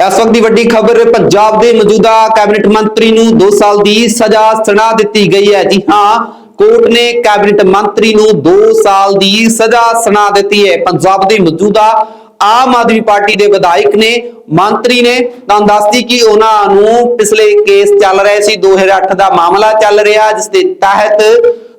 ਇਸ ਵਕਤ ਦੀ ਵੱਡੀ ਖਬਰ, ਪੰਜਾਬ ਦੇ ਮੌਜੂਦਾ ਕੈਬਨਿਟ ਮੰਤਰੀ ਨੂੰ 2 ਸਾਲ ਦੀ ਸਜ਼ਾ ਸੁਣਾ ਦਿੱਤੀ ਗਈ ਹੈ। ਜੀ ਹਾਂ, ਕੋਰਟ ਨੇ ਕੈਬਨਿਟ ਮੰਤਰੀ ਨੂੰ 2 ਸਾਲ ਦੀ ਸਜ਼ਾ ਸੁਣਾ ਦਿੱਤੀ ਹੈ। ਪੰਜਾਬ ਦੇ ਮੌਜੂਦਾ ਆਮ ਆਦਮੀ ਪਾਰਟੀ ਦੇ ਵਿਧਾਇਕ ਨੇ, ਮੰਤਰੀ ਨੇ ਤਾਂ ਦੱਸਦੀ ਕਿ ਉਹਨਾਂ ਨੂੰ ਪਿਛਲੇ ਕੇਸ ਚੱਲ ਰਹੇ ਸੀ। 2008 ਦਾ ਮਾਮਲਾ ਚੱਲ ਰਿਹਾ, ਜਿਸ ਦੇ ਤਹਿਤ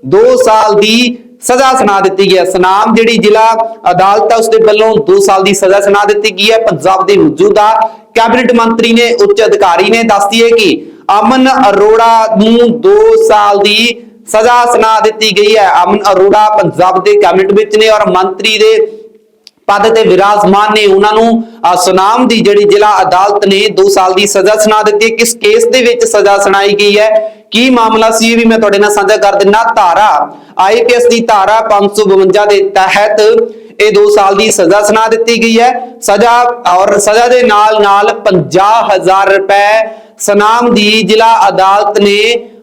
2 ਸਾਲ ਦੀ ਸਜ਼ਾ ਸੁਣਾ ਦਿੱਤੀ ਗਈ ਹੈ। ਸਨਾਮ ਜਿਹੜੀ ਜ਼ਿਲ੍ਹਾ ਅਦਾਲਤ ਹੈ ਉਸ ਦੇ ਵੱਲੋਂ 2 ਸਾਲ ਦੀ ਸਜ਼ਾ ਸੁਣਾ ਦਿੱਤੀ ਗਈ ਹੈ। ਪੰਜਾਬ ਦੇ ਮੌਜੂਦਾ ਕੈਬਨਿਟ ਮੰਤਰੀ ਨੇ, ਉੱਚ ਅਧਿਕਾਰੀ ਨੇ ਦੱਸਦੀ ਹੈ ਕਿ ਅਮਨ ਅਰੋੜਾ ਨੂੰ 2 ਸਾਲ ਦੀ ਸਜ਼ਾ ਸੁਣਾ ਦਿੱਤੀ ਗਈ ਹੈ। ਅਮਨ ਅਰੋੜਾ ਪੰਜਾਬ ਦੇ ਕੈਬਨਿਟ ਵਿੱਚ ਨੇ ਔਰ ਮੰਤਰੀ ਦੇ ਪਦ ਤੇ ਵਿਰਾਜਮਾਨ ਨੇ ਉਹਨਾਂ ਨੂੰ ਸੁਨਾਮ ਦੀ ਜਿਹੜੀ ਜ਼ਿਲ੍ਹਾ ਅਦਾਲਤ ਨੇ 2 ਸਾਲ ਦੀ ਸਜ਼ਾ ਸੁਣਾ ਦਿੱਤੀ ਕਿਸ ਕੇਸ ਦੇ ਵਿੱਚ ਸਜ਼ਾ ਸੁਣਾਈ ਗਈ ਹੈ? ਕੀ ਮਾਮਲਾ ਸੀ ਵੀ ਮੈਂ ਤੁਹਾਡੇ ਨਾਲ ਸਾਂਝਾ ਕਰ ਦਿੰਨਾ। ਧਾਰਾ ਆਈਪੀਐਸ ਦੀ ਧਾਰਾ 552 ਦੇ ਤਹਿਤ ਇਹ 2 ਸਾਲ ਦੀ ਸਜ਼ਾ ਸੁਣਾ ਦਿੱਤੀ ਗਈ ਹੈ। ਸਜ਼ਾ ਔਰ ਸਜ਼ਾ ਦੇ ਨਾਲ ਨਾਲ 50000 ਰੁਪਏ ਸੁਨਾਮ ਦੀ ਜ਼ਿਲ੍ਹਾ ਅਦਾਲਤ ਨੇ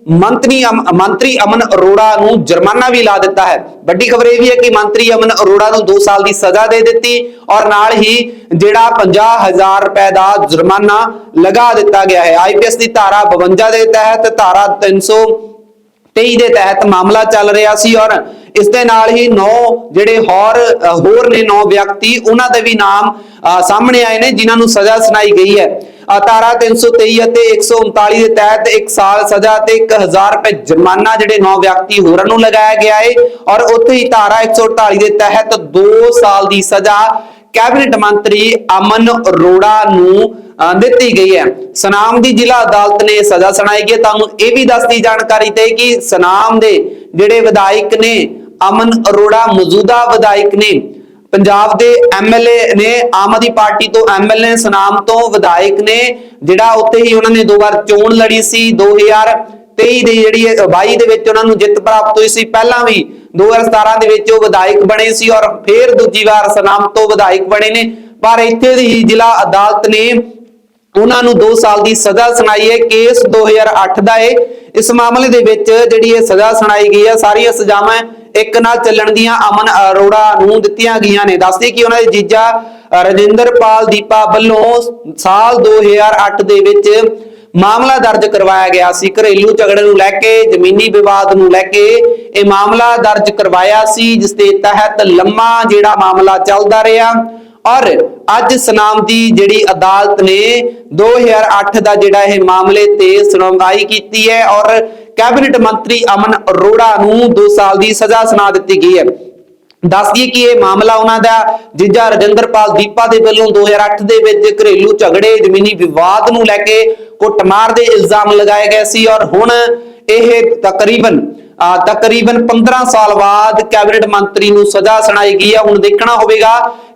ਮੰਤਰੀ ਮੰਤਰੀ ਅਮਨ ਅਰੋੜਾ ਨੂੰ ਜੁਰਮਾਨਾ ਵੀ ਲਾ ਦਿੱਤਾ ਹੈ। ਵੱਡੀ ਖਬਰ ਇਹ ਵੀ ਹੈ ਕਿ ਮੰਤਰੀ ਅਮਨ ਅਰੋੜਾ ਨੂੰ 2 ਸਾਲ ਦੀ ਸਜ਼ਾ ਦੇ ਦਿੱਤੀ ਔਰ ਨਾਲ ਹੀ ਜਿਹੜਾ 50000 ਰੁਪਏ ਦਾ ਜੁਰਮਾਨਾ ਲਗਾ ਦਿੱਤਾ ਗਿਆ ਹੈ। ਆਈਪੀਐਸ ਦੀ ਧਾਰਾ 52 ਦੇ ਤਹਿਤ ਧਾਰਾ 300 23 ਦੇ ਤਹਿਤ ਮਾਮਲਾ ਚੱਲ ਰਿਹਾ ਸੀ ਔਰ ਇਸ ਦੇ ਨਾਲ ਹੀ 9 ਜਿਹੜੇ ਹੋਰ ਹੋਰ ਨੇ 9 ਵਿਅਕਤੀ ਉਹਨਾਂ ਦੇ ਵੀ ਨਾਮ ਅ, ਸਾਹਮਣੇ ਆਏ ਨੇ ਜਿਨ੍ਹਾਂ ਨੂੰ ਸਜ਼ਾ ਸੁਣਾਈ ਗਈ ਹੈ। ਧਾਰਾ 323 ਅਤੇ 139 ਦੇ ਤਹਿਤ 1 ਸਾਲ ਸਜ਼ਾ ਤੇ 1000 ਰੁਪਏ ਜੁਰਮਾਨਾ ਜਿਹੜੇ 9 ਵਿਅਕਤੀ ਹੋਰਾਂ ਨੂੰ ਲਗਾਇਆ ਗਿਆ ਹੈ ਔਰ ਉੱਥੇ ਹੀ ਧਾਰਾ 148 ਦੇ ਤਹਿਤ 2 ਸਾਲ ਦੀ ਸਜ਼ਾ ਕੈਬਨਿਟ ਮੰਤਰੀ ਅਮਨ ਅਰੋੜਾ ਨੂੰ ਦਿੱਤੀ ਗਈ ਹੈ। ਸਨਾਮ ਦੀ ਜ਼ਿਲ੍ਹਾ ਅਦਾਲਤ ਨੇ ਸਜ਼ਾ ਸੁਣਾਈ ਗਈ ਤੁਹਾਨੂੰ ਇਹ ਵੀ ਦੱਸਦੀ ਜਾਣਕਾਰੀ ਤੇ ਕਿ ਸਨਾਮ ਦੇ ਜਿਹੜੇ ਵਿਧਾਇਕ ਨੇ, ਅਮਨ ਅਰੋੜਾ ਮੌਜੂਦਾ ਵਿਧਾਇਕ ਨੇ ਪੰਜਾਬ ਦੇ ਐਮਐਲਏ ਨੇ, ਆਮ ਆਦਮੀ ਪਾਰਟੀ ਤੋਂ ਐਮਐਲਏ ਸਨਾਮ ਤੋਂ ਵਿਧਾਇਕ ਨੇ, ਜਿਹੜਾ ਉੱਥੇ ਹੀ ਉਹਨਾਂ ਨੇ ਦੋ ਵਾਰ ਚੋਣ ਲੜੀ ਸੀ 2023 ਦੀ ਜਿਹੜੀ 22 ਦੇ ਵਿੱਚ ਉਹਨਾਂ ਨੂੰ ਜਿੱਤ ਪ੍ਰਾਪਤ ਹੋਈ ਸੀ। ਪਹਿਲਾਂ ਵੀ 2017 ਦੇ ਵਿੱਚ ਉਹ ਵਿਧਾਇਕ ਬਣੇ ਸੀ ਔਰ ਫੇਰ ਦੂਜੀ ਵਾਰ ਸਨਾਮ ਤੋਂ ਵਿਧਾਇਕ ਬਣੇ ਨੇ। ਪਰ ਇੱਥੇ ਦੀ ਜ਼ਿਲ੍ਹਾ ਅਦਾਲਤ ਨੇ ਉਹਨਾਂ ਨੂੰ 2 ਸਾਲ ਦੀ ਸਜ਼ਾ ਸੁਣਾਈ ਹੈ। ਕੇਸ 2008 ਦਾ ਹੈ। ਇਸ ਮਾਮਲੇ ਦੇ ਵਿੱਚ ਜਿਹੜੀ ਇਹ ਸਜ਼ਾ ਸੁਣਾਈ ਗਈ ਹੈ, ਸਾਰੀਆਂ ਸਜ਼ਾਵਾਂ ਇੱਕ ਨਾਲ ਚੱਲਣ ਦੀਆਂ ਅਮਨ ਅਰੋੜਾ ਨੂੰ ਦਿੱਤੀਆਂ ਗਈਆਂ ਨੇ। ਦੱਸਦੇ ਕਿ ਉਹਨਾਂ ਦੇ ਜੀਜਾ ਰਜਿੰਦਰਪਾਲ ਦੀਪਾ ਵੱਲੋਂ ਸਾਲ 2008 ਦੇ ਵਿੱਚ ਮਾਮਲਾ ਦਰਜ ਕਰਵਾਇਆ ਗਿਆ ਸੀ। ਘਰੇਲੂ ਝਗੜੇ ਨੂੰ ਲੈ ਕੇ, ਜ਼ਮੀਨੀ ਵਿਵਾਦ ਨੂੰ ਲੈ ਕੇ ਇਹ ਮਾਮਲਾ ਦਰਜ ਕਰਵਾਇਆ ਸੀ, ਜਿਸ ਦੇ ਤਹਿਤ ਲੰਮਾ ਜਿਹੜਾ ਮਾਮਲਾ ਚੱਲਦਾ ਰਿਹਾ। ਔਰ ਅੱਜ ਸਨਾਮ ਦੀ ਜਿਹੜੀ ਅਦਾਲਤ ਨੇ 2008 ਦਾ ਜਿਹੜਾ ਇਹ ਮਾਮਲੇ ਤੇ ਸੁਣਵਾਈ ਕੀਤੀ ਹੈ ਔਰ ਕੈਬਨਿਟ ਮੰਤਰੀ ਅਮਨ ਅਰੋੜਾ ਨੂੰ 2 ਸਾਲ ਦੀ ਸਜ਼ਾ ਸੁਣਾ ਦਿੱਤੀ ਗਈ ਹੈ। ਦੱਸ ਦਈਏ ਕਿ ਇਹ ਮਾਮਲਾ ਉਹਨਾਂ ਦਾ ਜੀਜਾ ਰਜਿੰਦਰਪਾਲ ਦੀਪਾ ਦੇ ਵੱਲੋਂ 2008 ਦੇ ਵਿੱਚ ਘਰੇਲੂ ਝਗੜੇ, ਜ਼ਮੀਨੀ ਵਿਵਾਦ ਨੂੰ ਲੈ ਕੇ ਕੁੱਟਮਾਰ ਦੇ ਇਲਜ਼ਾਮ ਲਗਾਏ ਗਏ ਸੀ ਔਰ ਹੁਣ ਇਹ ਤਕਰੀਬਨ ਤਕਰੀਬਨ 15 ਸਾਲ ਬਾਅਦ ਕੈਬਨਿਟ ਮੰਤਰੀ ਨੂੰ ਸਜ਼ਾ ਸੁਣਾਈ ਗਈ ਹੈ ਹੁਣ ਦੇਖਣਾ ਹੋਵੇਗਾ,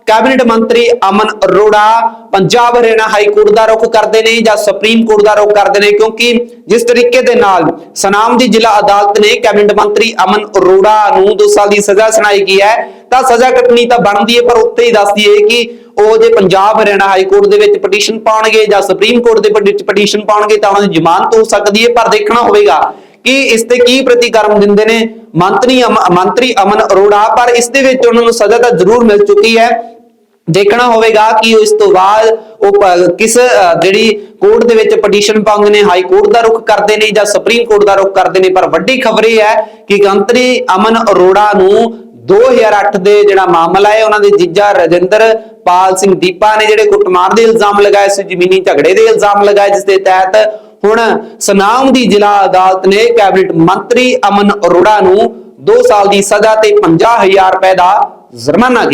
ਕੈਬਨਿਟ ਮੰਤਰੀ ਅਮਨ ਅਰੋੜਾ ਪੰਜਾਬ ਹਰਿਆਣਾ ਹਾਈ ਕੋਰਟ ਦਾ ਰੁਖ ਕਰਦੇ ਨੇ ਜਾਂ ਸੁਪਰੀਮ ਕੋਰਟ ਦਾ ਰੁਖ ਕਰਦੇ ਨੇ, ਕਿਉਂਕਿ ਜਿਸ ਤਰੀਕੇ ਦੇ ਨਾਲ ਸਨਾਮ ਦੀ ਜ਼ਿਲ੍ਹਾ ਅਦਾਲਤ ਨੇ ਕੈਬਨਿਟ ਮੰਤਰੀ ਅਮਨ ਅਰੋੜਾ ਨੂੰ 2 ਸਾਲ ਦੀ ਸਜ਼ਾ ਸੁਣਾਈ ਗਈ ਹੈ। ਤਾਂ ਸਜ਼ਾ ਕੱਟਣੀ ਤਾਂ ਬਣਦੀ ਹੈ, ਪਰ ਉੱਥੇ ਹੀ ਦੱਸਦੀ ਹੈ ਕਿ ਉਹ ਜੇ ਪੰਜਾਬ ਹਰਿਆਣਾ ਹਾਈ ਕੋਰਟ ਦੇ ਵਿੱਚ ਪਟੀਸ਼ਨ ਪਾਉਣਗੇ ਜਾਂ ਸੁਪਰੀਮ ਕੋਰਟ ਦੇ ਵਿੱਚ ਪਟੀਸ਼ਨ ਪਾਉਣਗੇ ਤਾਂ ਉਹਨਾਂ ਦੀ ਜ਼ਮਾਨਤ ਹੋ ਸਕਦੀ ਹੈ, ਪਰ ਦੇਖਣਾ ਹੋਵੇਗਾ। ਕਿ ਇਸ ਤੇ ਕੀ ਪ੍ਰਤੀਕਰਮ ਦਿੰਦੇ ਨੇ? ਮੰਤਰੀ ਮੰਤਰੀ ਅਮਨ ਅਰੋੜਾ, ਪਰ ਇਸ ਦੇ ਵਿੱਚ ਉਹਨਾਂ ਨੂੰ ਸਜ਼ਾ ਤਾਂ ਜ਼ਰੂਰ ਮਿਲ ਚੁੱਕੀ ਹੈ। ਦੇਖਣਾ ਹੋਵੇਗਾ ਕਿ ਇਸ ਤੋਂ ਬਾਅਦ ਉਹ ਕਿਸ ਜਿਹੜੀ ਕੋਰਟ ਦੇ ਵਿੱਚ ਪਟੀਸ਼ਨ ਪਾਉਂਦੇ ਨੇ, ਹਾਈ ਕੋਰਟ ਦਾ ਰੁਖ ਕਰਦੇ ਨੇ ਜਾਂ ਸੁਪਰੀਮ ਕੋਰਟ ਦਾ ਰੁਖ ਕਰਦੇ ਨੇ, ਪਰ ਵੱਡੀ ਖਬਰ ਇਹ ਹੈ ਕਿ ਮੰਤਰੀ ਅਮਨ ਅਰੋੜਾ ਨੂੰ 2008 ਦੇ ਜਿਹੜਾ ਮਾਮਲਾ ਹੈ, ਉਹਨਾਂ ਦੇ ਜੀਜਾ ਰਜਿੰਦਰ ਪਾਲ ਸਿੰਘ ਦੀਪਾ ਨੇ ਜਿਹੜੇ ਕੁੱਟਮਾਰ ਦੇ ਇਲਜ਼ਾਮ ਲਗਾਏ ਸੀ, ਜ਼ਮੀਨੀ ਝਗੜੇ ਦੇ ਇਲਜ਼ਾਮ ਲਗਾਏ, ਜਿਸ ਦੇ ਤਹਿਤ ਹੁਣ ਸਨਾਮ ਦੀ ਜ਼ਿਲ੍ਹਾ ਅਦਾਲਤ ਨੇ ਕੈਬਨਿਟ ਮੰਤਰੀ ਅਮਨ ਅਰੋੜਾ ਨੂੰ 2 ਸਾਲ ਦੀ ਸਜ਼ਾ ਤੇ 50000 ਰੁਪਏ ਦਾ ਜੁਰਮਾਨਾ